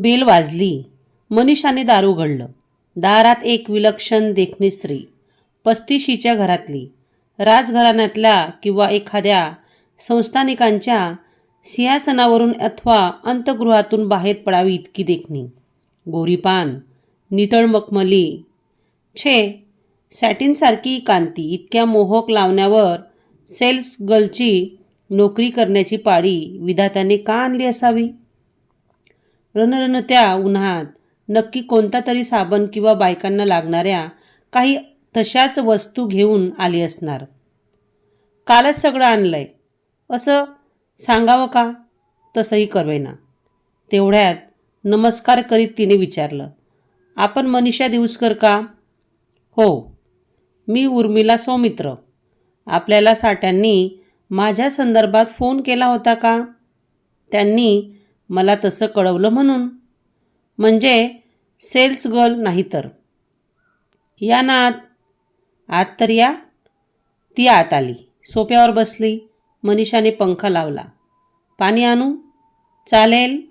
Bell वाजली. मनीषाने दार उघडलं. दारात एक विलक्षण देखणी स्त्री पस्तीशीच्या घरातली. राजघराण्यातल्या किंवा एखाद्या संस्थानिकांच्या सिंहासनावरून अथवा अंतगृहातून बाहेर पडावी इतकी देखणी. गोरीपान नितळ मखमली छे सॅटिनसारखी कांती इतक्या मोहक लावण्यावर सेल्स गर्लची नोकरी करण्याची पाळी विधात्याने का आणली असावी? रणरणत्या उन्हात. नक्की कोणता तरी साबण किंवा बायकांना लागणाऱ्या काही तशाच वस्तू घेऊन आली असणार. कालच सगळं आणलं आहे असं सांगावं का? तसंही करवेना. तेवढ्यात नमस्कार करीत तिने विचारलं. आपण मनीषा दिवसकर का? हो. मी उर्मिला सौमित्र. आपल्याला साठ्यांनी माझ्या संदर्भात फोन केला होता का? त्यांनी मला तसं कळवलं म्हणून. म्हणजे सेल्स गर्ल नाही तर. या ना आत आत तर या. ती आत आली. सोप्यावर बसली. मनीषाने पंखा लावला. पाणी आणू? चालेल.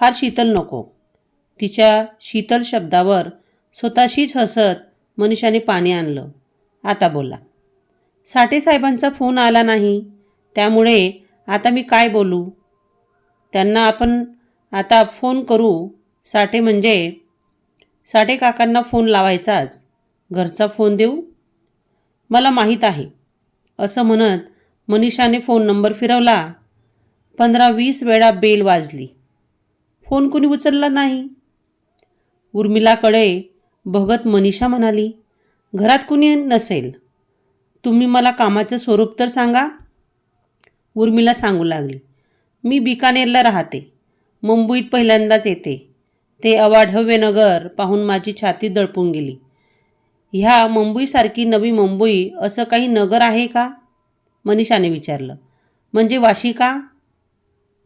फार शीतल नको. तिच्या शीतल शब्दावर स्वतःशीच हसत मनीषाने पाणी आणलं. आता बोला. साठेसाहेबांचा फोन आला नाही. त्यामुळे आता मी काय बोलू? त्यांना आपण आता फोन करू. साठे म्हणजे साठे काकांना फोन लावायचाच. घरचा फोन देऊ? मला माहीत आहे. असं म्हणत मनीषाने फोन नंबर फिरवला. पंधरा वीस वेळा बेल वाजली. फोन कुणी उचलला नाही? उर्मिलाकडे बघत मनीषा म्हणाली घरात कुणी नसेल. तुम्ही मला कामाचं स्वरूप तर सांगा. उर्मिला सांगू लागली. मी बिकानेरला राहते. मुंबईत पहिल्यांदाच येते. ते अवाढव्य नगर पाहून माझी छाती दळपून गेली. ह्या मुंबईसारखी नवी मुंबई असं काही नगर आहे का? मनीषाने विचारलं. म्हणजे वाशी का?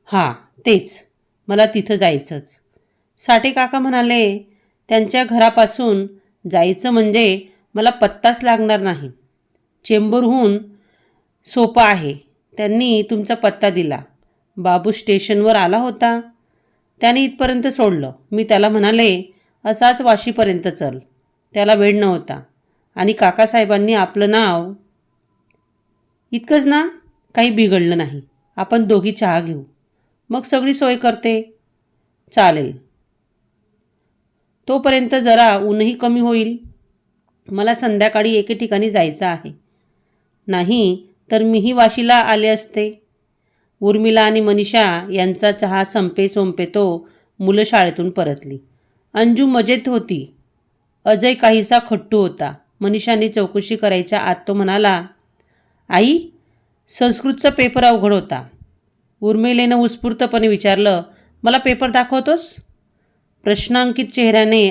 हां तेच. मला तिथं जायचंच. साठे काका म्हणाले त्यांच्या घरापासून जायचं म्हणजे मला पत्ताच लागणार नाही. चेंबूरहून सोपं आहे. त्यांनी तुमचा पत्ता दिला. बाबू स्टेशनवर आला होता. त्याने इथपर्यंत सोडलं. मी त्याला म्हणाले असाच वाशीपर्यंत चल. त्याला वेळ नव्हता. आणि काकासाहेबांनी आपलं नाव इतकंच ना? काही बिघडलं नाही. आपण दोघी चहा घेऊ. मग सगळी सोय करते. चालेल. तोपर्यंत जरा ऊनही कमी होईल. मला संध्याकाळी एके ठिकाणी जायचं आहे. नाही तर मीही वाशीला आले असते. उर्मिला आणि मनीषा यांचा चहा संपे सोंपे तो मुलं शाळेतून परतली. अंजू मजेत होती. अजय काहीसा खट्टू होता. मनीषाने चौकशी करायच्या आत तो म्हणाला आई संस्कृतचा पेपर अवघड होता. उर्मिलेनं उत्स्फूर्तपणे विचारलं मला पेपर दाखवतोस? प्रश्नांकित चेहऱ्याने